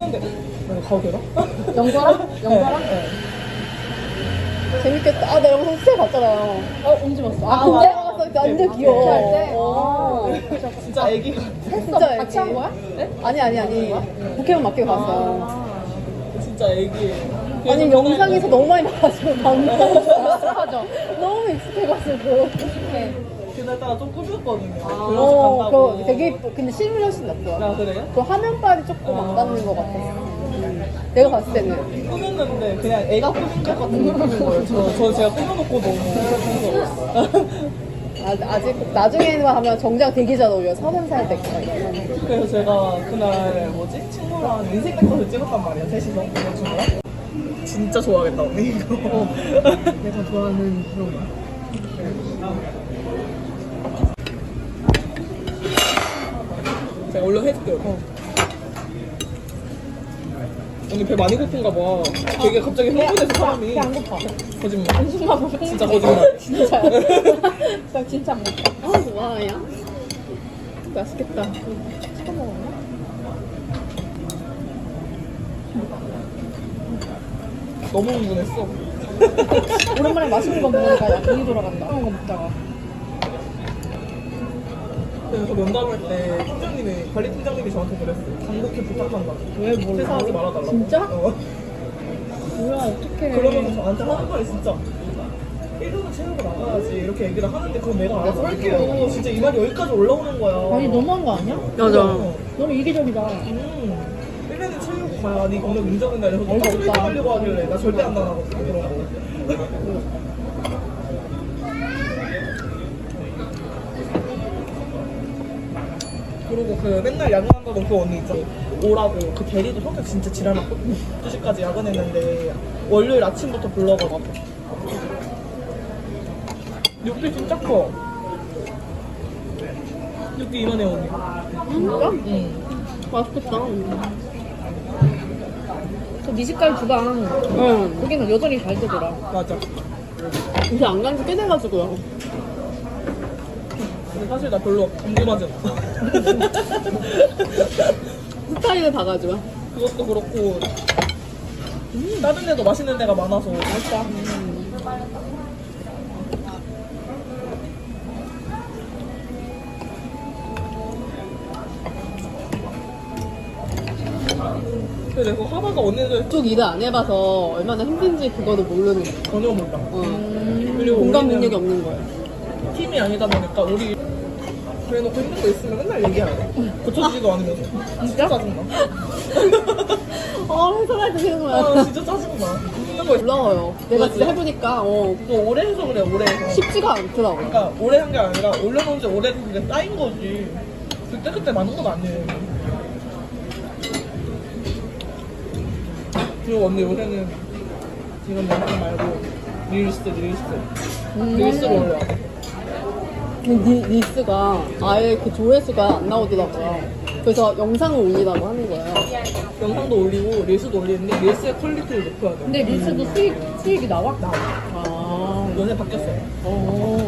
가도 되나? 영서랑? 네. 재밌겠다. 아, 나 영상 스테이 봤잖아요. 어 언제 봤어? 아, 근데? 봤어. 진짜 완전 귀여워. 할 때? 어. 진짜 애기 같아 진짜 같이 한 거야? 네? 아니, 아니, 아니. 부캐만 맡기고 갔어요. 진짜 애기예요 아니, 영상에서 너무 많이 봐가지고, 방금. 너무 익숙해가지고. 익숙해. 그날 따라 좀 꾸몄거든요 어, 그래서 간다고 그거 되게 예뻐. 근데 실물이 훨씬 낫더라. 아 그래요? 그 화면빨이 조금 안 닿는 것 같았어. 음. 내가 봤을 때는. 꾸몄는데 그냥 애가 꾸민 것 같은 느낌인 거예요 저, 저 제가 꾸며놓고 너무 무서웠어요 아, 아직, 나중에만 하면 정작 되기 전 오히려 서른 살 때까지. 그래서 제가 그날 뭐지? 친구랑 인생 백서를 찍었단 말이에요 셋이서 진짜 좋아하겠다 언니 이거 내가 좋아하는 그런 거. 제가 얼른 해줄게요 언니 배 많이 고픈가 봐 되게 갑자기 흥분해서 사람이 배안 고파. 거짓말 한숨만 진짜 거짓말 진짜. 나 진짜 못 봐. 아, 와, 야. 맛있겠다. 찍어 먹었나? 너무 흥분했어 오랜만에 맛있는 거 먹으니까 약 눈이 돌아간다. 그런 거 먹다가. 그래서 면담할 때 팀장님이 관리 팀장님이 저한테 그랬어요 강복해 부탁한다 왜 몰라? 퇴사하지 말아달라고 진짜? 어. 뭐야 어떡해. 그러면서 저한테 하는 말이 진짜 1등은 채우고 나가야지 이렇게 얘기를 하는데 그건 내가 알아서 할게요 진짜 이 말이 여기까지 올라오는 거야 아니 너무한 거 아니야? 맞아. 어. 너무 이기적이다. 음 1년은 채우고 가야 니 경력 인정은 날려서 어이가 또 없다. 하려고 하길래 나 절대 안 나가거든 거 그리고 그 맨날 야근한다던 그 언니 있잖아 오라고 그 대리도 성격 진짜 지랄났거든 2시까지 야근했는데 월요일 아침부터 불러가지고 육비 진짜 커 육비 이만해 언니 진짜? 응 맛있겠다. 그 미식갈 주방 응. 거기는 여전히 잘 되더라. 맞아 요새 안간지 꽤 돼가지고요. 근데 사실 나 별로 궁금하지 않아 스타일을 봐가지고. 그것도 그렇고 음, 다른 데도 맛있는 데가 많아서 맛있다 그래서 하다가 언니들 쪽 일을 안 해봐서 얼마나 힘든지 그거도 모르는 거야. 전혀 몰라 어. 그리고 공감 우리는 능력이 없는 거야. 팀이 아니다 보니까 우리 그래놓고 힘든 거 있으면 맨날 얘기해야 돼 고쳐주지도 않으면서. 진짜? 짜증나. 어, 드시는 거야. 아 진짜 짜증나. 힘든 거 있어 올라와요. 내가? 진짜 해보니까, 어, 또 오래 해서 그래 오래 해서. 쉽지가 않더라고. 그러니까 오래 한 게 아니라 올려놓은 지 오래돼서 그게 쌓인 거지. 그때그때 맞는 건 아니에요. 그리고 언니 요새는 이런 영상 말고 릴스 릴스. 릴스로 올려 니, 릴스가 아예 그 조회수가 안 나오더라고요. 그래서 영상을 올리라고 하는 거예요. 영상도 올리고 릴스도 올리는데 릴스의 퀄리티를 높여야 돼 근데 릴스도 수익 수익이 나와? 나와. 아, 요새 바뀌었어요 어.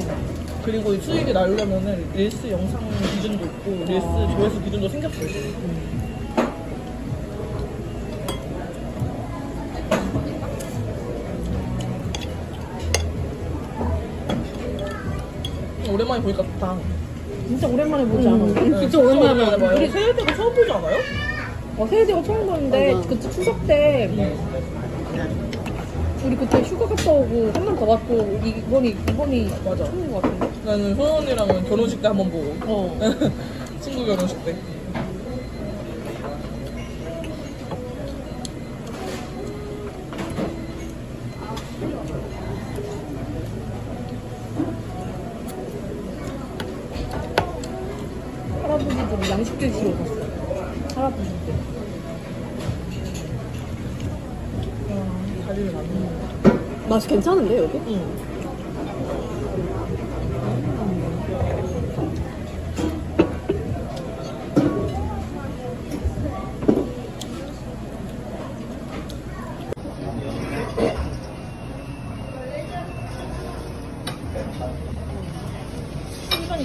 그리고 이 수익이 나려면은 릴스 영상 기준도 있고 릴스 조회수 기준도 생겼어요 오랜만에 보니까 좋다. 진짜 오랜만에 보지 않아. 음, 진짜 오랜만에 봐요. 우리 새해 때도 처음 보지 않아요? 어, 세대가 처음 보는데 맞아. 그 추석 때 우리 그때 휴가 갔다 오고 한번 더 갔고 이- 이번이 이번이 맞아. 처음인 것 같은데. 나는 소연이랑은 결혼식 때 한 번 보고 어. 친구 결혼식 때. 할아버지도 양식주 집에 갔어. 할아버지 때. 맛이 괜찮은데, 여기? 응. 시간이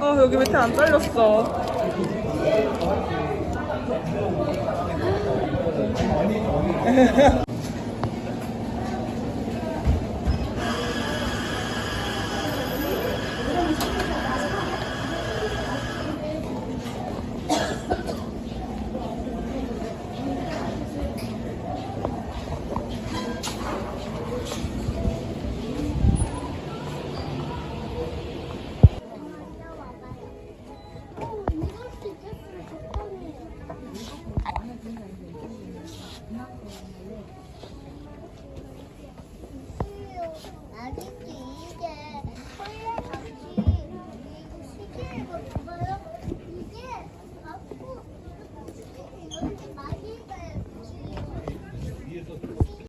아 여기 밑에 안 잘렸어? 아직도이 해.